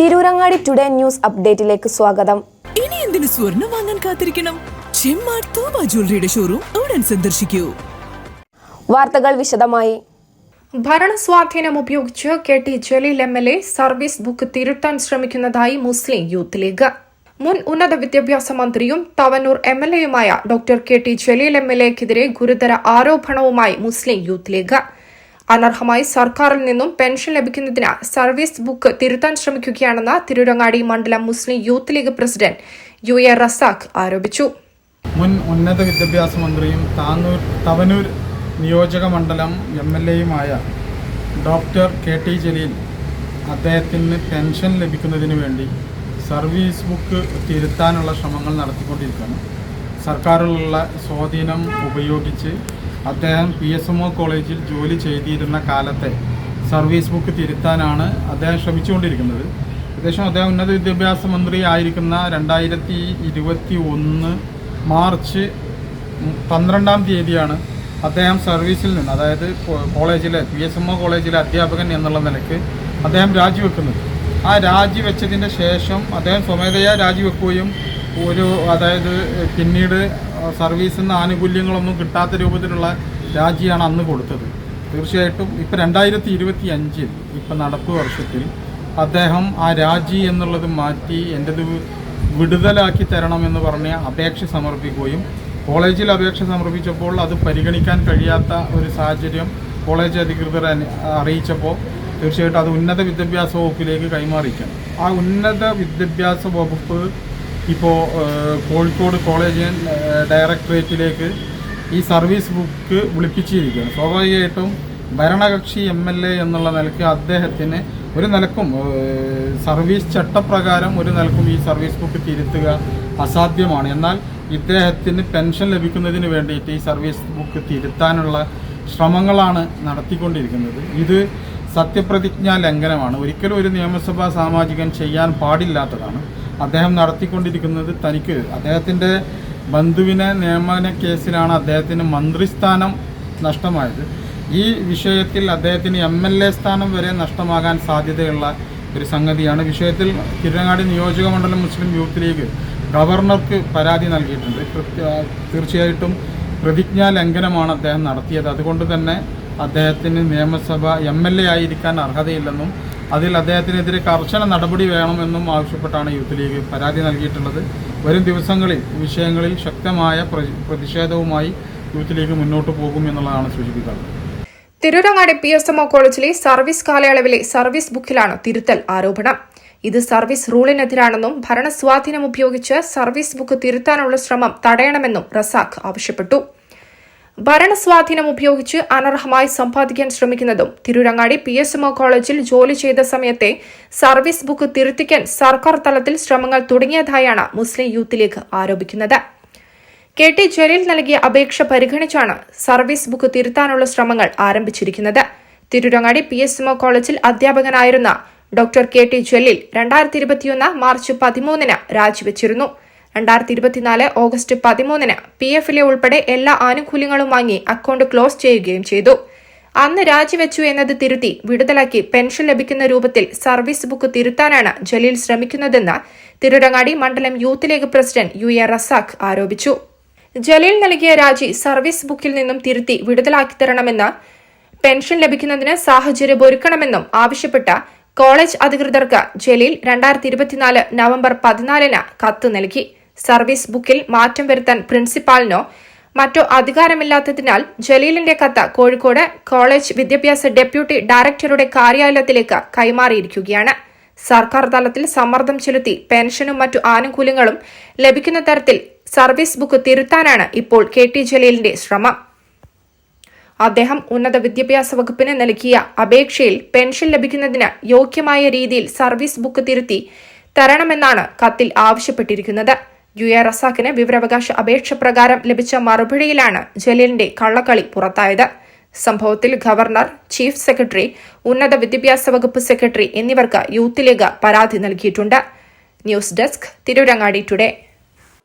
Tirurangadi today news അപ്ഡേറ്റിലേക്ക് സ്വാഗതം. ഇനി എന്തിനു സ്വർണം വാങ്ങാൻ കാത്തിരിക്കണം? ചെമ്മാർ തോമ ജ്വല്ലറിയുടെ ഷോറൂം ഉടൻ സന്ദർശിക്കൂ. വാർത്തകൾ വിശദമായി. ഭരണസ്വാധീനം ഉപയോഗിച്ച് K T Jaleel M L A service book തിരുത്താൻ ശ്രമിക്കുന്നതായി മുസ്ലിം യൂത്ത് ലീഗ്. മുൻ ഉന്നത വിദ്യാഭ്യാസ മന്ത്രിയും Thavanur M L എയുമായ doctor K T Jaleel M L എക്കെതിരെ ഗുരുതര ആരോപണവുമായി മുസ്ലിം യൂത്ത് ലീഗ്. അനർഹമായി സർക്കാരിൽ നിന്നും പെൻഷൻ ലഭിക്കുന്നതിന് സർവീസ് ബുക്ക് തിരുത്താൻ ശ്രമിക്കുകയാണെന്ന് തിരുരങ്ങാടി മണ്ഡലം Muslim Youth League president U A Razak ആരോപിച്ചു. മുൻ ഉന്നത വിദ്യാഭ്യാസ മന്ത്രിയും താനൂർ തവനൂർ നിയോജക മണ്ഡലം എം എൽ എയുമായ ഡോക്ടർ കെ ടി ജലീൽ അദ്ദേഹത്തിന് പെൻഷൻ ലഭിക്കുന്നതിന് വേണ്ടി സർവീസ് ബുക്ക് തിരുത്താനുള്ള ശ്രമങ്ങൾ നടത്തിക്കൊണ്ടിരിക്കുകയാണ്. സർക്കാരിലുള്ള സ്വാധീനം ഉപയോഗിച്ച് അദ്ദേഹം പി എസ് എം ഒ കോളേജിൽ ജോലി ചെയ്തിരുന്ന കാലത്തെ സർവീസ് ബുക്ക് തിരുത്താനാണ് അദ്ദേഹം ശ്രമിച്ചുകൊണ്ടിരിക്കുന്നത്. ഏകദേശം അദ്ദേഹം ഉന്നത വിദ്യാഭ്യാസ മന്ത്രി ആയിരിക്കുന്ന രണ്ടായിരത്തി ഇരുപത്തി ഒന്ന് മാർച്ച് പന്ത്രണ്ടാം തീയതിയാണ് അദ്ദേഹം സർവീസിൽ നിന്ന് അതായത് കോളേജിലെ പി എസ് എം ഒ കോളേജിലെ അധ്യാപകൻ എന്നുള്ള നിലയ്ക്ക് അദ്ദേഹം രാജിവെക്കുന്നത്. ആ രാജിവെച്ചതിന്റെ ശേഷം അദ്ദേഹം സ്വമേധയാ രാജിവെക്കുകയും ഒരു അതായത് പിന്നീട് സർവീസിൽ നിന്ന് ആനുകൂല്യങ്ങളൊന്നും കിട്ടാത്ത രൂപത്തിലുള്ള രാജിയാണ് അന്ന് കൊടുത്തത്. തീർച്ചയായിട്ടും ഇപ്പം രണ്ടായിരത്തി ഇരുപത്തി അഞ്ചിൽ ഇപ്പം നടപ്പ് വർഷത്തിൽ അദ്ദേഹം ആ രാജി എന്നുള്ളത് മാറ്റി എന്റെത് വിടുതലാക്കി തരണമെന്ന് പറഞ്ഞ് അപേക്ഷ സമർപ്പിക്കുകയും കോളേജിൽ അപേക്ഷ സമർപ്പിച്ചപ്പോൾ അത് പരിഗണിക്കാൻ കഴിയാത്ത ഒരു സാഹചര്യം കോളേജ് അധികൃതർ അറിയിച്ചപ്പോൾ തീർച്ചയായിട്ടും അത് ഉന്നത വിദ്യാഭ്യാസ വകുപ്പിലേക്ക് കൈമാറിക്കാം ആ ഉന്നത വിദ്യാഭ്യാസ വകുപ്പ് ഇപ്പോൾ കോഴിക്കോട് കോളേജ് ഡയറക്ടറേറ്റിലേക്ക് ഈ സർവീസ് ബുക്ക് വിളിപ്പിച്ചിരിക്കുകയാണ്. സ്വാഭാവികമായിട്ടും ഭരണകക്ഷി എം എൽ എ എന്നുള്ള നിലയ്ക്ക് അദ്ദേഹത്തിന് ഒരു നിലക്കും സർവീസ് ചട്ടപ്രകാരം ഒരു നിലക്കും ഈ സർവീസ് ബുക്ക് തിരുത്തുക അസാധ്യമാണ്. എന്നാൽ ഇദ്ദേഹത്തിന് പെൻഷൻ ലഭിക്കുന്നതിന് വേണ്ടിയിട്ട് ഈ സർവീസ് ബുക്ക് തിരുത്താനുള്ള ശ്രമങ്ങളാണ് നടത്തിക്കൊണ്ടിരിക്കുന്നത്. ഇത് സത്യപ്രതിജ്ഞാ ലംഘനമാണ്. ഒരിക്കലും ഒരു നിയമസഭാ സാമാജികൻ ചെയ്യാൻ പാടില്ലാത്തതാണ്. അദ്ദേഹം നടത്തിക്കൊണ്ടിരിക്കുന്നത് തനിക്ക് അദ്ദേഹത്തിന്റെ ബന്ധുവിനെ നിയമന കേസിലാണ് അദ്ദേഹത്തിന് മന്ത്രിസ്ഥാനം നഷ്ടമായത്. ഈ വിഷയത്തിൽ അദ്ദേഹത്തിന് എം എൽ എ സ്ഥാനം വരെ നഷ്ടമാകാൻ സാധ്യതയുള്ള ഒരു സംഗതിയാണ്. വിഷയത്തിൽ തിരുവങ്ങാടി നിയോജക മണ്ഡലം മുസ്ലിം യൂത്ത് ലീഗ് ഗവർണർക്ക് പരാതി നൽകിയിട്ടുണ്ട്. തീർച്ചയായിട്ടും പ്രതിജ്ഞാ ലംഘനമാണ് അദ്ദേഹം നടത്തിയത്. അതുകൊണ്ട് തന്നെ അദ്ദേഹത്തിന് നിയമസഭ എം എൽ എ ആയിരിക്കാൻ അർഹതയില്ലെന്നും അതിൽ അദ്ദേഹത്തിനെതിരെ കർശന നടപടി വേണമെന്നും ആവശ്യപ്പെട്ടാണ് യൂത്ത് ലീഗ് പരാതി നൽകിയിട്ടുള്ളത്. വരും ദിവസങ്ങളിൽ വിഷയങ്ങളിൽ ശക്തമായ പ്രതിഷേധവുമായി യൂത്ത് ലീഗ് മുന്നോട്ട് പോകും എന്നുള്ളതാണ് സൂചിപ്പിക്കുന്നത്. തിരൂരങ്ങാടി പി എസ് എംഒ കോളേജിലെ സർവീസ് കാലയളവിലെ സർവീസ് ബുക്കിലാണ് തിരുത്തൽ ആരോപണം. ഇത് സർവീസ് റൂളിനെതിരാണെന്നും ഭരണസ്വാധീനം ഉപയോഗിച്ച് സർവീസ് ബുക്ക് തിരുത്താനുള്ള ശ്രമം തടയണമെന്നും റസാഖ് ആവശ്യപ്പെട്ടു. ഭരണസ്വാധീനം ഉപയോഗിച്ച് അനർഹമായി സമ്പാദിക്കാൻ ശ്രമിക്കുന്നതും തിരൂരങ്ങാടി പി എസ് എംഒ കോളേജിൽ ജോലി ചെയ്ത സമയത്തെ സർവീസ് ബുക്ക് തിരുത്തിക്കാൻ സർക്കാർ തലത്തിൽ ശ്രമങ്ങൾ തുടങ്ങിയതായാണ് മുസ്ലിം യൂത്ത് ലീഗ് ആരോപിക്കുന്നത്. കെ ടി ജലീൽ നൽകിയ അപേക്ഷ പരിഗണിച്ചാണ് സർവീസ് ബുക്ക് തിരുത്താനുള്ള ശ്രമങ്ങൾ ആരംഭിച്ചിരിക്കുന്നത്. തിരുരങ്ങാടി പി എസ് എംഒ കോളേജിൽ അധ്യാപകനായിരുന്ന ഡോക്ടർ കെ ടി ജലീൽ രണ്ടായിരത്തി ഇരുപത്തിയൊന്ന് മാർച്ച് പതിമൂന്നിന് രാജിവെച്ചിരുന്നു. രണ്ടായിരത്തി ഇരുപത്തിനാല് ഓഗസ്റ്റ് പതിമൂന്നിന് പി എഫിലെ ഉൾപ്പെടെ എല്ലാ ആനുകൂല്യങ്ങളും വാങ്ങി അക്കൌണ്ട് ക്ലോസ് ചെയ്യുകയും ചെയ്തു. അന്ന് രാജിവെച്ചു എന്നത് തിരുത്തി വിടുതലാക്കി പെൻഷൻ ലഭിക്കുന്ന രൂപത്തിൽ സർവീസ് ബുക്ക് തിരുത്താനാണ് ജലീൽ ശ്രമിക്കുന്നതെന്ന് തിരുരങ്ങാടി മണ്ഡലം Youth League president U A Razak ആരോപിച്ചു. ജലീൽ നൽകിയ രാജി സർവീസ് ബുക്കിൽ നിന്നും തിരുത്തി വിടുതലാക്കി തരണമെന്ന് പെൻഷൻ ലഭിക്കുന്നതിന് സാഹചര്യം ഒരുക്കണമെന്നും ആവശ്യപ്പെട്ട കോളേജ് അധികൃതർക്ക് ജലീൽ രണ്ടായിരത്തി ഇരുപത്തിനാല് നവംബർ പതിനാലിന് കത്ത് നൽകി. സർവീസ് ബുക്കിൽ മാറ്റം വരുത്താൻ പ്രിൻസിപ്പാളിനോ മറ്റോ അധികാരമില്ലാത്തതിനാൽ ജലീലിന്റെ കത്ത് കോഴിക്കോട് കോളേജ് വിദ്യാഭ്യാസ ഡെപ്യൂട്ടി ഡയറക്ടറുടെ കാര്യാലയത്തിലേക്ക് കൈമാറിയിരിക്കുകയാണ്. സർക്കാർ തലത്തിൽ സമ്മർദ്ദം ചെലുത്തി പെൻഷനും മറ്റു ആനുകൂല്യങ്ങളും ലഭിക്കുന്ന തരത്തിൽ സർവീസ് ബുക്ക് തിരുത്താനാണ് ഇപ്പോൾ കെ ടി ജലീലിന്റെ ശ്രമം. അദ്ദേഹം ഉന്നത വിദ്യാഭ്യാസ വകുപ്പിന് നൽകിയ അപേക്ഷയിൽ പെൻഷൻ ലഭിക്കുന്നതിന് യോഗ്യമായ രീതിയിൽ സർവീസ് ബുക്ക് തിരുത്തി തരണമെന്നാണ് കത്തിൽ ആവശ്യപ്പെട്ടിരിക്കുന്നത്. യു എ റസാഖിന് വിവരാവകാശ അപേക്ഷ പ്രകാരം ലഭിച്ച മറുപടിയിലാണ് ജലീലിന്റെ കള്ളക്കളി പുറത്തായത്. സംഭവത്തിൽ ഗവർണർ ചീഫ് സെക്രട്ടറി ഉന്നത വിദ്യാഭ്യാസ വകുപ്പ് സെക്രട്ടറി എന്നിവർക്ക് യൂത്ത് ലീഗ് പരാതി നൽകിയിട്ടുണ്ട്. News desk Tirurangadi today.